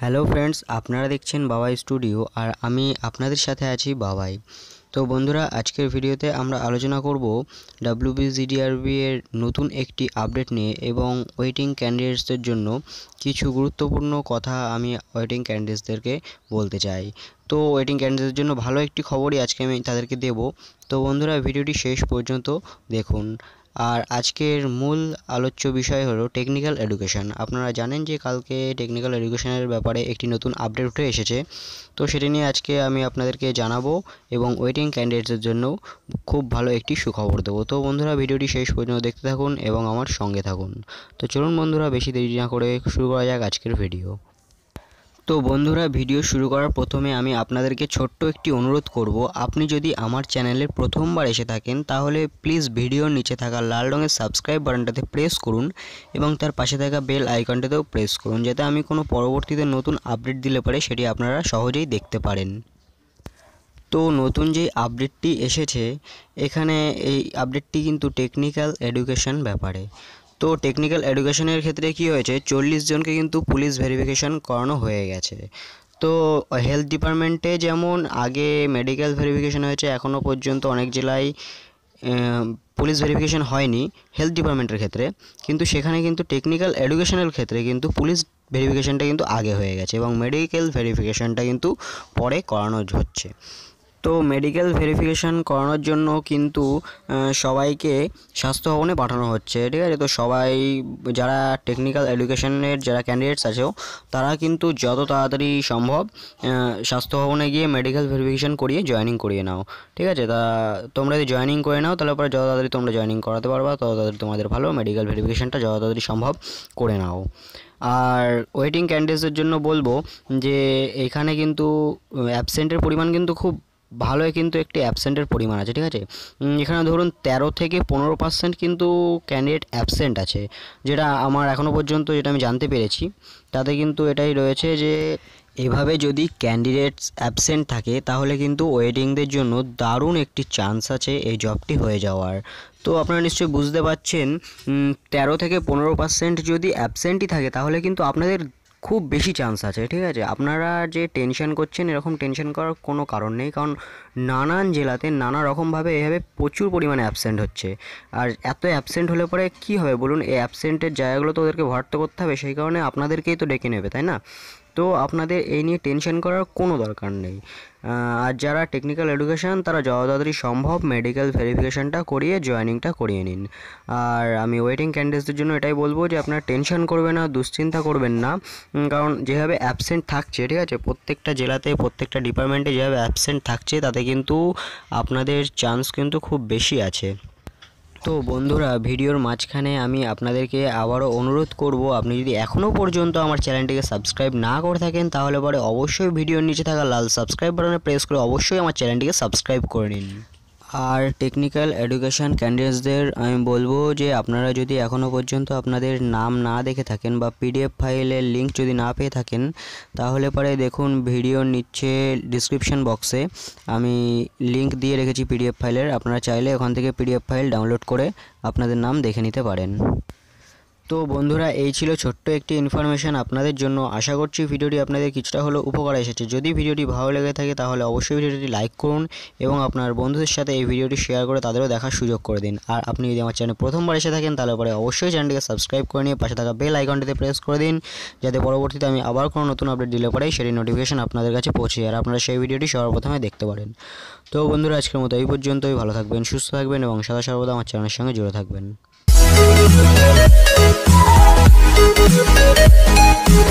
Hello friends, আপনারা দেখছেন বাবাই স্টুডিও আর আমি আপনাদের সাথে আছি বাবাই। তো বন্ধুরা, আজকের ভিডিওতে আমরা আলোচনা করব ডাব্লিউবিজিডিআরবি এর নতুন একটি আপডেট নিয়ে এবং ওয়েটিং ক্যান্ডিডেটসদের জন্য কিছু গুরুত্বপূর্ণ কথা আমি ওয়েটিং ক্যান্ডিডেটসদেরকে বলতে চাই। তো ওয়েটিং ক্যান্ডিডেটসদের জন্য ভালো একটি খবরই আজকে আমি তাদেরকে দেব। তো বন্ধুরা, ভিডিওটি শেষ পর্যন্ত দেখুন। আর আজকের মূল আলোচ্য বিষয় হলো টেকনিক্যাল এডুকেশন আপনারা জানেন যে কালকে টেকনিক্যাল এডুকেশনের ব্যাপারে একটি নতুন আপডেট উঠে এসেছে। তো সেটি নিয়ে আজকে আমি আপনাদেরকে জানাব এবং ওয়েটিং ক্যান্ডিডেটসদের জন্য খুব ভালো একটি সুখবর দেবো। তো বন্ধুরা, ভিডিওটি শেষ পর্যন্ত দেখতে থাকুন এবং আমার সঙ্গে থাকুন। তো চলুন বন্ধুরা, বেশি দেরি না করে শুরু করা যাক আজকের ভিডিও তো বন্ধুরা, ভিডিও শুরু করার প্রথমে আমি আপনাদেরকে ছোট্ট একটি অনুরোধ করব, আপনি যদি আমার চ্যানেলে প্রথমবার এসে থাকেন, তাহলে প্লিজ ভিডিওর নিচে থাকা লাল রঙের সাবস্ক্রাইব বাটনটাতে প্রেস করুন এবং তার পাশে থাকা বেল আইকনটাতেও প্রেস করুন, যাতে আমি কোনো পরবর্তীতে নতুন আপডেট দিলে পারে সেটি আপনারা সহজেই দেখতে পারেন। তো নতুন যে আপডেটটি এসেছে, এখানে এই আপডেটটি কিন্তু টেকনিক্যাল এডুকেশন ব্যাপারে। তো টেকনিক্যাল এডুকেশনের ক্ষেত্রে কি হয়েছে, চল্লিশ জনকে কিন্তু পুলিশ ভেরিফিকেশন করানো হয়ে গেছে। তো হেলথ ডিপার্টমেন্টে যেমন আগে মেডিকেল ভেরিফিকেশন হয়েছে এখনও পর্যন্ত অনেক জেলায় পুলিশ ভেরিফিকেশন হয়নি হেলথ ডিপার্টমেন্টের ক্ষেত্রে। কিন্তু সেখানে কিন্তু টেকনিক্যাল এডুকেশনের ক্ষেত্রে কিন্তু পুলিশ ভেরিফিকেশনটা কিন্তু আগে হয়ে গেছে এবং মেডিকেল ভেরিফিকেশনটা কিন্তু পরে করানো হচ্ছে। তো মেডিকেল ভেরিফিকেশান করানোর জন্য কিন্তু সবাইকে স্বাস্থ্য ভবনে পাঠানো হচ্ছে, ঠিক আছে? তো সবাই, যারা টেকনিক্যাল এডুকেশনের যারা ক্যান্ডিডেটস আছেও তারা কিন্তু যত তাড়াতাড়ি সম্ভব স্বাস্থ্য ভবনে গিয়ে মেডিকেল ভেরিফিকেশান করিয়ে জয়েনিং করিয়ে নাও, ঠিক আছে? তা তোমরা যদি জয়েনিং করে নাও, তাহলে পরে যত তাড়াতাড়ি তোমরা জয়েনিং করাতে পারবা, তত তাড়াতাড়ি তোমাদের ভালো মেডিকেল ভেরিফিকেশানটা যত তাড়াতাড়ি সম্ভব করে নাও। আর ওয়েটিং ক্যান্ডিডেটসের জন্য বলব যে, এখানে কিন্তু অ্যাবসেন্টের পরিমাণ কিন্তু খুব ভালোই কিন্তু একটি অ্যাবসেন্টের পরিমাণ আছে, ঠিক আছে? এখানে ধরুন তেরো থেকে পনেরো পার্সেন্ট কিন্তু ক্যান্ডিডেট অ্যাবসেন্ট আছে, যেটা আমার এখনও পর্যন্ত যেটা আমি জানতে পেরেছি, তাতে কিন্তু এটাই রয়েছে যে এভাবে যদি ক্যান্ডিডেটস অ্যাবসেন্ট থাকে, তাহলে কিন্তু ওয়েডিংদের জন্য দারুণ একটি চান্স আছে এই জবটি হয়ে যাওয়ার। তো আপনারা নিশ্চয়ই বুঝতে পারছেন তেরো থেকে পনেরো পার্সেন্ট যদি অ্যাবসেন্টই থাকে, তাহলে কিন্তু আপনাদের খুব বেশি চান্স আছে, ঠিক আছে? আপনারা যে টেনশন করছেন, এরকম টেনশন করার কোনো কারণ নেই। কারণ নানান জেলাতে নানা রকমভাবে এভাবে প্রচুর পরিমাণে অ্যাবসেন্ট হচ্ছে। আর এত অ্যাবসেন্ট হলে পরে কি হবে? বলুন, এই অ্যাবসেন্টের জায়গাগুলো তো ওদেরকে ভরাট করতে হবে, সেই কারণে আপনাদেরকেই তো ডেকে নেবে, তাই না? তো আপনাদের এই নিয়ে টেনশন করার কোনো দরকার নেই। আর যারা টেকনিক্যাল এডুকেশান তারা যত তাড়াতাড়ি সম্ভব মেডিকেল ভেরিফিকেশানটা করিয়ে জয়েনিংটা করিয়ে নিন। আর আমি ওয়েটিং ক্যান্ডিডেটসদের জন্য এটাই বলব যে, আপনার টেনশন করবেন না, দুশ্চিন্তা করবেন না। কারণ যেভাবে অ্যাবসেন্ট থাকছে, ঠিক আছে? প্রত্যেকটা জেলাতে, প্রত্যেকটা ডিপার্টমেন্টে যেভাবে অ্যাবসেন্ট থাকছে, তাতে কিন্তু আপনাদের চান্স কিন্তু খুব বেশি আছে। তো বন্ধুরা, ভিডিওর মাঝখানে আমি আপনাদেরকে আবারও অনুরোধ করব, আপনি যদি এখনও পর্যন্ত আমার চ্যানেলটিকে সাবস্ক্রাইব না করে থাকেন, তাহলে পরে অবশ্যই ভিডিওর নিচে থাকা লাল সাবস্ক্রাইব বাটনে প্রেস করে অবশ্যই আমার চ্যানেলটিকে সাবস্ক্রাইব করে নিন। আর টেকনিক্যাল এডুকেশান ক্যান্ডিডেটসদের আমি বলব যে আপনারা যদি এখনও পর্যন্ত আপনাদের নাম না দেখে থাকেন বা পিডিএফ ফাইলের লিঙ্ক যদি না পেয়ে থাকেন, তাহলে পরে দেখুন ভিডিওর নিচ্ছে ডিসক্রিপশন বক্সে আমি লিঙ্ক দিয়ে রেখেছি পিডিএফ ফাইলের আপনারা চাইলে ওখান থেকে পিডিএফ ফাইল ডাউনলোড করে আপনাদের নাম দেখে নিতে পারেন। তো বন্ধুরা, এই ছিল ছোট্ট একটি ইনফরমেশান আপনাদের জন্য। আশা করছি ভিডিওটি আপনাদের কিছুটা হলেও উপকার এসেছে। যদি ভিডিওটি ভালো লেগে থাকে, তাহলে অবশ্যই ভিডিওটি লাইক করুন এবং আপনার বন্ধুদের সাথে এই ভিডিওটি শেয়ার করে তাদেরও দেখার সুযোগ করে দিন। আর আপনি যদি আমার চ্যানেল প্রথমবার এসে থাকেন, তাহলে পরে অবশ্যই চ্যানেলটিকে সাবস্ক্রাইব করে নিয়ে পাশে থাকা বেল আইকনটিতে প্রেস করে দিন, যাতে পরবর্তীতে আমি আবার কোনো নতুন আপডেট দিলে পরেই সেটি নোটিফিকেশান আপনাদের কাছে পৌঁছে আর আপনারা সেই ভিডিওটি সবার প্রথমে দেখতে পারেন। তো বন্ধুরা, আজকের মতো এই পর্যন্তই। ভালো থাকবেন, সুস্থ থাকবেন এবং সদা সর্বদা আমার চ্যানেলের সঙ্গে জুড়ে থাকবেন। Oh, oh,